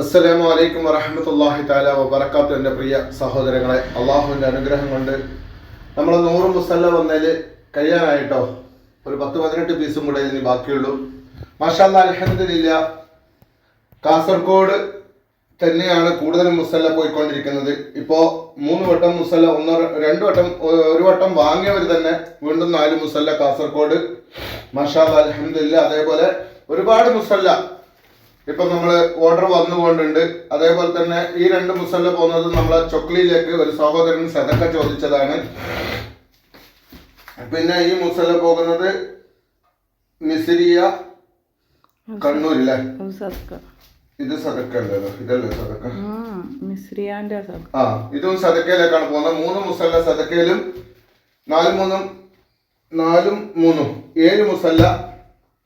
അസ്സലാമു അലൈക്കും വറഹമത്തല്ലാഹി താല വബറക്കാത്തു എന്റെ പ്രിയ സഹോദരങ്ങളെ അള്ളാഹുവിന്റെ അനുഗ്രഹം കൊണ്ട് നമ്മൾ നൂറ് മുസല്ല വന്നതിൽ കഴിയാനായിട്ടോ? ഒരു പത്ത് പതിനെട്ട് പീസും കൂടെ ഇതിന് ബാക്കിയുള്ളൂ. മാഷാല്ല അലഹദില്ല കാസർഗോഡ് തന്നെയാണ് കൂടുതൽ മുസല്ല പോയിക്കൊണ്ടിരിക്കുന്നത്. ഇപ്പോൾ മൂന്ന് വട്ടം മുസല്ല ഒന്ന് രണ്ട് വട്ടം ഒരു വട്ടം വാങ്ങിയവർ തന്നെ വീണ്ടും നാല് മുസല്ല കാസർഗോഡ്. മാഷാല്ല അലഹദില്ല അതേപോലെ ഒരുപാട് മുസല്ല ഇപ്പൊ നമ്മൾ ഓർഡർ വന്നുകൊണ്ടുണ്ട്. അതേപോലെ തന്നെ ഈ രണ്ട് മുസല്ല പോകുന്നത് നമ്മളെ ചൊക്ലിയിലേക്ക് ഒരു സഹോദരൻ സദക്ക ചോദിച്ചതാണ്. പിന്നെ ഈ മുസല്ല പോകുന്നത് മിസിരിയ കണ്ണൂരിലെ. അത് സദക്ക. ഇത് സദക്ക ഉണ്ടല്ലോ ഇതല്ലേ സദക്ക? ആ ഇതും സദക്കയിലേക്കാണ് പോകുന്നത്. മൂന്ന് മുസല്ല സദക്കയിലും നാല് മൂന്നും നാലും മൂന്നും ഏഴ് മുസല്ല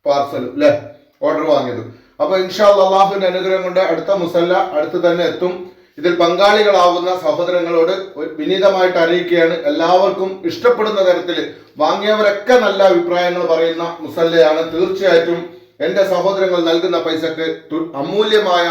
പാർസലും അല്ലേ ഓർഡർ വാങ്ങിയത്. അപ്പൊ ഇൻഷാ അള്ളാഹുവിന്റെ അനുഗ്രഹം കൊണ്ട് അടുത്ത മുസല്ല അടുത്ത് തന്നെ എത്തും. ഇതിൽ പങ്കാളികളാവുന്ന സഹോദരങ്ങളോട് വിനീതമായിട്ട് അറിയിക്കുകയാണ്. എല്ലാവർക്കും ഇഷ്ടപ്പെടുന്ന തരത്തിൽ വാങ്ങിയവരൊക്കെ നല്ല അഭിപ്രായങ്ങൾ പറയുന്ന മുസല്ലയാണ്. തീർച്ചയായിട്ടും എന്റെ സഹോദരങ്ങൾ നൽകുന്ന പൈസക്ക് അമൂല്യമായ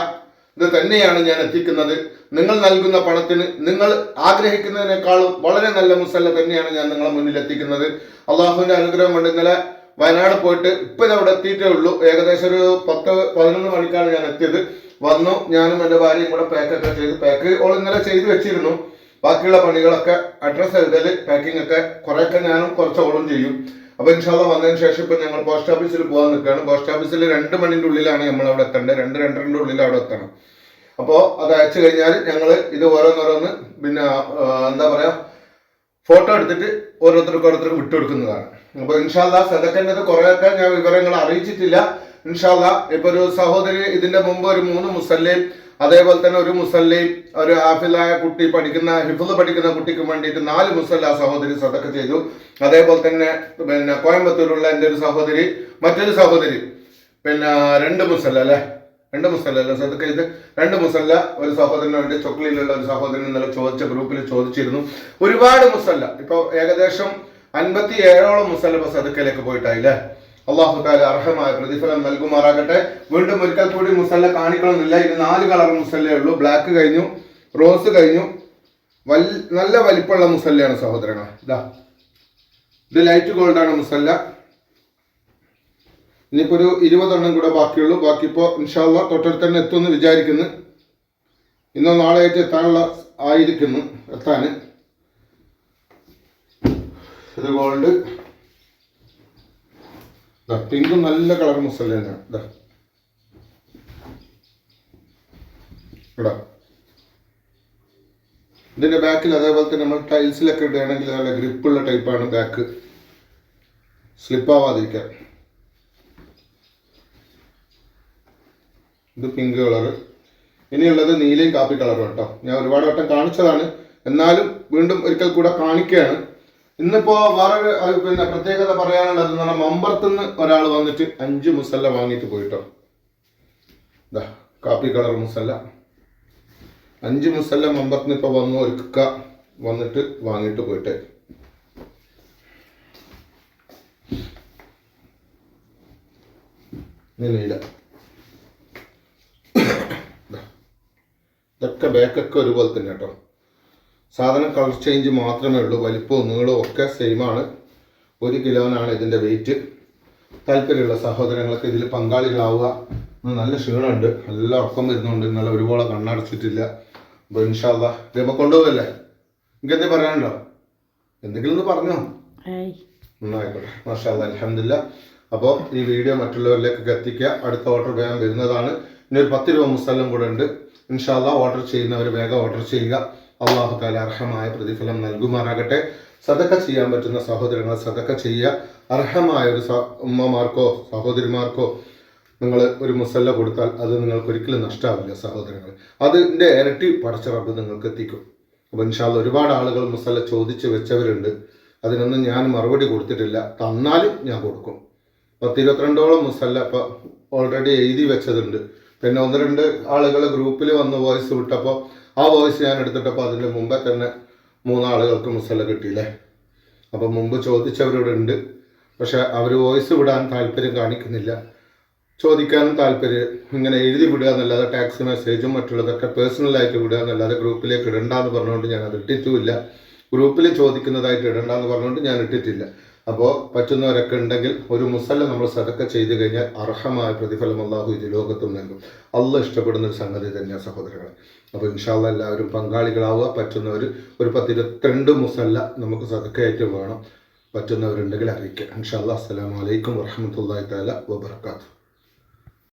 ഇത് തന്നെയാണ് ഞാൻ എത്തിക്കുന്നത്. നിങ്ങൾ നൽകുന്ന പണത്തിന് നിങ്ങൾ ആഗ്രഹിക്കുന്നതിനേക്കാളും വളരെ നല്ല മുസല്ല തന്നെയാണ് ഞാൻ നിങ്ങളെ മുന്നിൽ എത്തിക്കുന്നത് അള്ളാഹുവിന്റെ അനുഗ്രഹം കൊണ്ട് ഇന്നലെ വയനാട് പോയിട്ട് ഇപ്പൊ ഞാൻ അവിടെ എത്തിയിട്ടേ ഉള്ളൂ. ഏകദേശം ഒരു പത്ത് പതിനൊന്ന് മണിക്കാണ് ഞാൻ എത്തിയത്. വന്നു ഞാനും എന്റെ ഭാര്യയും കൂടെ പാക്കൊക്കെ ചെയ്ത് പാക്ക് ഓൾ ഇന്നലെ ചെയ്ത് വെച്ചിരുന്നു. ബാക്കിയുള്ള പണികളൊക്കെ അഡ്രസ്സ് എഴുതൽ പാക്കിംഗ് ഒക്കെ കുറെയൊക്കെ ഞാനും കുറച്ച് ഓളും ചെയ്യും. അപ്പൊ ഇൻഷാല്ല വന്നതിന് ശേഷം ഇപ്പൊ ഞങ്ങൾ പോസ്റ്റ് ഓഫീസിൽ പോകാൻ നിൽക്കുകയാണ്. പോസ്റ്റ് ഓഫീസിൽ രണ്ട് മണിന്റെ ഉള്ളിലാണ് നമ്മൾ അവിടെ എത്തേണ്ടത്. രണ്ട് രണ്ടരന്റെ ഉള്ളിൽ അവിടെ എത്തണം. അപ്പോൾ അത് അയച്ചു കഴിഞ്ഞാൽ ഞങ്ങൾ ഇത് ഓരോന്നോരോന്ന് പിന്നെ എന്താ പറയാ ഫോട്ടോ എടുത്തിട്ട് ഓരോരുത്തർക്ക് ഓരോരുത്തർക്ക് വിട്ടുകൊടുക്കുന്നതാണ് അപ്പൊ ഇൻഷാല്ല സദക്കന്റെ കുറെയൊക്കെ ഞാൻ വിവരങ്ങൾ അറിയിച്ചിട്ടില്ല. ഇൻഷാല്ല ഇപ്പൊ ഒരു സഹോദരി ഇതിന്റെ മുമ്പ് ഒരു മൂന്ന് മുസല്ലേം അതേപോലെ തന്നെ ഒരു മുസല്ലേം ഒരു ഹാഫിലായ കുട്ടി പഠിക്കുന്ന ഹിഫുദ് പഠിക്കുന്ന കുട്ടിക്ക് വേണ്ടിയിട്ട് നാല് മുസല്ല സഹോദരി സദക്ക ചെയ്തു. അതേപോലെ തന്നെ പിന്നെ കോയമ്പത്തൂരുള്ള എന്റെ ഒരു സഹോദരി മറ്റൊരു സഹോദരി പിന്നെ രണ്ട് മുസല്ല അല്ലേ? രണ്ട് മുസല്ല അല്ല സദക്ക ഇത് രണ്ട് മുസല്ല ഒരു സഹോദരന് വേണ്ടി ചൊക്ലിയിലുള്ള ഒരു സഹോദരൻ ഇന്നലെ ചോദിച്ച ഗ്രൂപ്പിൽ ചോദിച്ചിരുന്നു. ഒരുപാട് മുസല്ല. ഇപ്പൊ ഏകദേശം അൻപത്തി ഏഴോളം മുസല്ല ഇപ്പൊ സദക്കയിലേക്ക് പോയിട്ടായില്ലേ? അള്ളാഹു താല അർഹമായ പ്രതിഫലം നൽകുമാറാകട്ടെ. വീണ്ടും ഒരിക്കൽ കൂടി മുസല്ല കാണിക്കണമെന്നില്ല. ഇത് നാല് കളർ മുസല്ലേ ഉള്ളൂ. ബ്ലാക്ക് കഴിഞ്ഞു റോസ് കഴിഞ്ഞു. വൽ നല്ല വലിപ്പമുള്ള മുസല്ലയാണ് സഹോദരങ്ങൾ ഇതാ. ഇത് ലൈറ്റ് ഗോൾഡാണ് മുസല്ല. ഇനിയിപ്പോ ഒരു ഇരുപതെണ്ണം കൂടെ ബാക്കിയുള്ളൂ. ബാക്കി ഇപ്പോൾ ഇൻഷാല്ല തൊട്ടടുത്ത് തന്നെ എത്തുമെന്ന് വിചാരിക്കുന്നു. ഇന്നോ നാളെയായിട്ട് എത്താനുള്ള ആയിരിക്കുന്നു. എത്താൻ ഇത് ഗോൾഡ് പിങ്ക് നല്ല കളർ മുസല്ല ഇതിന്റെ ബാക്കിൽ അതേപോലെ തന്നെ നമ്മൾ ടൈൽസിലൊക്കെ ഇടുകയാണെങ്കിൽ നല്ല ഗ്രിപ്പുള്ള ടൈപ്പാണ് ബാക്ക് സ്ലിപ്പാവാതിരിക്കാൻ ഇത് പിങ്ക് കളറ് ഇനിയുള്ളത് നീലയും കാപ്പി കളറും കേട്ടോ ഞാൻ ഒരുപാട് വട്ടം കാണിച്ചതാണ്. എന്നാലും വീണ്ടും ഒരിക്കൽ കൂടെ കാണിക്കുകയാണ്. ഇന്നിപ്പോ വേറെ പിന്നെ പ്രത്യേകത പറയാനുള്ളത് എന്ന് പറഞ്ഞാൽ മമ്പറത്തുനിന്ന് ഒരാൾ വന്നിട്ട് അഞ്ച് മുസല്ല വാങ്ങിയിട്ട് പോയിട്ടോ. ഇതാ കാപ്പി കളർ മുസല്ല. അഞ്ച് മുസല്ല മമ്പറത്തുനിന്ന് ഇപ്പൊ വന്നു ഒരുക്ക വന്നിട്ട് വാങ്ങിയിട്ട് പോയിട്ടെ. നീല. ഇതൊക്കെ ബാക്കൊക്കെ ഒരുപോലെ തന്നെ കേട്ടോ. സാധനം കളർ ചേഞ്ച് മാത്രമേ ഉള്ളൂ. വലിപ്പവും നീളവും ഒക്കെ സെയിമാണ് ഒരു കിലോനാണ് ഇതിന്റെ വെയിറ്റ് താല്പര്യമുള്ള സഹോദരങ്ങൾക്ക് ഇതിൽ പങ്കാളികളാവുക. നല്ല ക്ഷീണമുണ്ട്. നല്ല ഉറക്കം വരുന്നുണ്ട്. ഇന്നലെ ഒരുപോലെ കണ്ണടച്ചിട്ടില്ല. അപ്പോൾ ഇൻഷാല്ല ഇതിപ്പോൾ കൊണ്ടുപോകല്ലേ എനിക്ക് എന്തേ പറയാനുണ്ടോ? എന്തെങ്കിലും ഒന്ന് പറഞ്ഞോ? നന്നായിക്കോട്ടെ. മാഷാ അലഹമില്ല അപ്പോൾ ഈ വീഡിയോ മറ്റുള്ളവരിലേക്കൊക്കെ എത്തിക്കുക. അടുത്ത ഓർഡർ വേഗം വരുന്നതാണ്. ഇനി ഒരു പത്ത് രൂപ മുസ്തലം കൂടെ ഉണ്ട്. ഇൻഷാല്ല ഓർഡർ ചെയ്യുന്നവർ വേഗം ഓർഡർ ചെയ്യുക. അള്ളാഹു താല അർഹമായ പ്രതിഫലം നൽകുമാറാകട്ടെ. സതക്ക ചെയ്യാൻ പറ്റുന്ന സഹോദരങ്ങൾ സതക്ക ചെയ്യുക. അർഹമായ ഒരു ഉമ്മമാർക്കോ സഹോദരിമാർക്കോ നിങ്ങൾ ഒരു മുസല്ല കൊടുത്താൽ അത് നിങ്ങൾക്ക് ഒരിക്കലും നഷ്ടാവില്ല സഹോദരങ്ങൾ അതിന്റെ ഇരട്ടി പടച്ച റബ്ബ് നിങ്ങൾക്ക് എത്തിക്കും. അപ്പോൾ ഇൻഷാല്ല ഒരുപാട് ആളുകൾ മുസല്ല ചോദിച്ച് വെച്ചവരുണ്ട്. അതിനൊന്നും ഞാൻ മറുപടി കൊടുത്തിട്ടില്ല. തന്നാലും ഞാൻ കൊടുക്കും. പത്തിരുപത്തിരണ്ടോളം മുസല്ല ഇപ്പോൾ ഓൾറെഡി എഴുതി വെച്ചതുണ്ട്. പിന്നെ ഒന്ന് രണ്ട് ആളുകൾ ഗ്രൂപ്പിൽ വന്ന് വോയിസ് വിട്ടപ്പോൾ ആ വോയിസ് ഞാൻ എടുത്തിട്ടപ്പോൾ അതിന്റെ മുമ്പേ തന്നെ മൂന്നാളുകൾക്ക് മുസല കിട്ടിയില്ലേ? അപ്പം മുമ്പ് ചോദിച്ചവരിവിടെ ഉണ്ട്. പക്ഷെ അവർ വോയിസ് വിടാൻ താല്പര്യം കാണിക്കുന്നില്ല. ചോദിക്കാനും താല്പര്യം ഇങ്ങനെ എഴുതി വിടുക എന്നല്ലാതെ ടാക്സ് മെസ്സേജും മറ്റുള്ളതൊക്കെ പേഴ്സണലായിട്ട് വിടുക എന്നല്ലാതെ ഗ്രൂപ്പിലേക്ക് ഇടണ്ടെന്ന് പറഞ്ഞുകൊണ്ട് ഞാൻ അത് ഇട്ടിട്ടുമില്ല. ഗ്രൂപ്പിൽ ചോദിക്കുന്നതായിട്ട് ഇടണ്ടെന്ന് പറഞ്ഞുകൊണ്ട് ഞാൻ ഇട്ടിട്ടില്ല. അപ്പോൾ പറ്റുന്നവരൊക്കെ ഉണ്ടെങ്കിൽ ഒരു മുസല്ല നമ്മൾ സതക്ക ചെയ്തു കഴിഞ്ഞാൽ അർഹമായ പ്രതിഫലം അള്ളാഹു ഇത് ലോകത്തും നൽകും. അള്ള ഇഷ്ടപ്പെടുന്ന ഒരു സംഗതി തന്നെയാണ് സഹോദരങ്ങളെ. അപ്പോൾ ഇൻഷാല്ല എല്ലാവരും പങ്കാളികളാവുക. പറ്റുന്നവർ ഒരു പത്തിരുപത്തിരണ്ട് മുസല്ല നമുക്ക് സതക്കയായിട്ട് വേണം. പറ്റുന്നവരുണ്ടെങ്കിൽ അറിയിക്കുക. ഇൻഷാല്ല അസ്സലാമു അലൈക്കും വറഹമത്തല്ലാഹി താല വബറകാതുഹു.